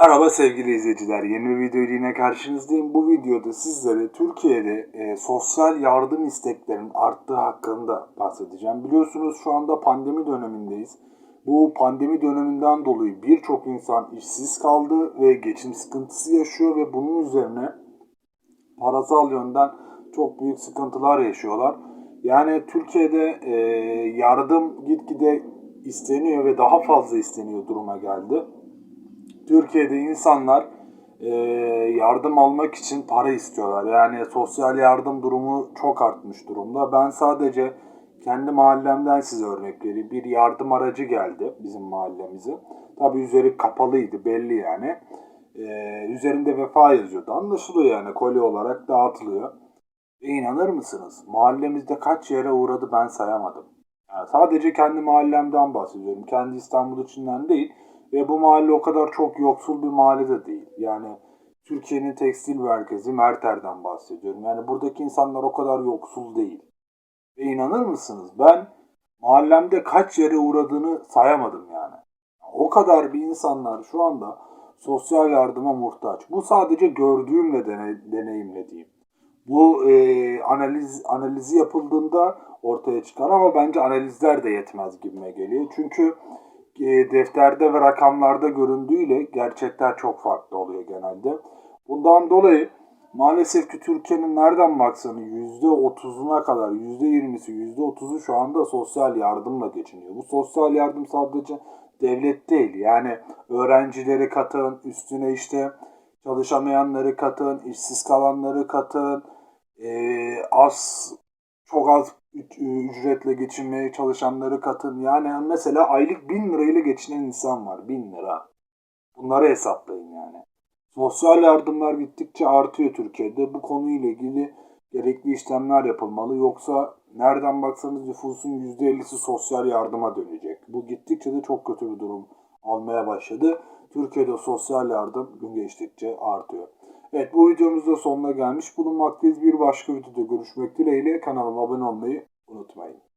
Merhaba sevgili izleyiciler. Yeni bir video ile yine karşınızdayım. Bu videoda sizlere Türkiye'de e, sosyal yardım isteklerinin arttığı hakkında bahsedeceğim. Biliyorsunuz şu anda pandemi dönemindeyiz. Bu pandemi döneminden dolayı birçok insan işsiz kaldı ve geçim sıkıntısı yaşıyor ve bunun üzerine parasal yönden çok büyük sıkıntılar yaşıyorlar. Yani Türkiye'de e, yardım gitgide isteniyor ve daha fazla isteniyor duruma geldi. Türkiye'de insanlar e, yardım almak için para istiyorlar. Yani sosyal yardım durumu çok artmış durumda. Ben sadece kendi mahallemden size örnek vereyim. Bir yardım aracı geldi bizim mahallemize. Tabi üzeri kapalıydı belli yani. E, üzerinde vefa yazıyordu. Anlaşılıyor yani kolye olarak dağıtılıyor. Ve inanır mısınız? Mahallemizde kaç yere uğradı ben sayamadım. Yani sadece kendi mahallemden bahsediyorum. Kendi İstanbul içinden değil. Ve bu mahalle o kadar çok yoksul bir mahalle de değil. Yani Türkiye'nin tekstil merkezi Merter'den bahsediyorum. Yani buradaki insanlar o kadar yoksul değil. Ve inanır mısınız ben mahallemde kaç yere uğradığını sayamadım yani. O kadar bir insanlar şu anda sosyal yardıma muhtaç. Bu sadece gördüğümle dene, deneyimlediğim. Bu e, analiz analizi yapıldığında ortaya çıkar ama bence analizler de yetmez gibime geliyor. Çünkü defterde ve rakamlarda göründüğüyle gerçekler çok farklı oluyor genelde. Bundan dolayı maalesef ki Türkiye'nin nereden baksanız %30'una kadar %20'si %30'u şu anda sosyal yardımla geçiniyor. Bu sosyal yardım sadece devlet değil. Yani öğrencileri katın, üstüne işte çalışamayanları katın, işsiz kalanları katın, e, az çok az ücretle geçinmeye çalışanları katın. Yani mesela aylık bin lirayla geçinen insan var. Bin lira. Bunları hesaplayın yani. Sosyal yardımlar gittikçe artıyor Türkiye'de. Bu konuyla ilgili gerekli işlemler yapılmalı. Yoksa nereden baksanız nüfusun %50'si sosyal yardıma dönecek. Bu gittikçe de çok kötü bir durum almaya başladı. Türkiye'de sosyal yardım gün geçtikçe artıyor. Evet bu videomuzda sonuna gelmiş bulunmaktayız. Bir başka videoda görüşmek dileğiyle kanalıma abone olmayı unutmayın.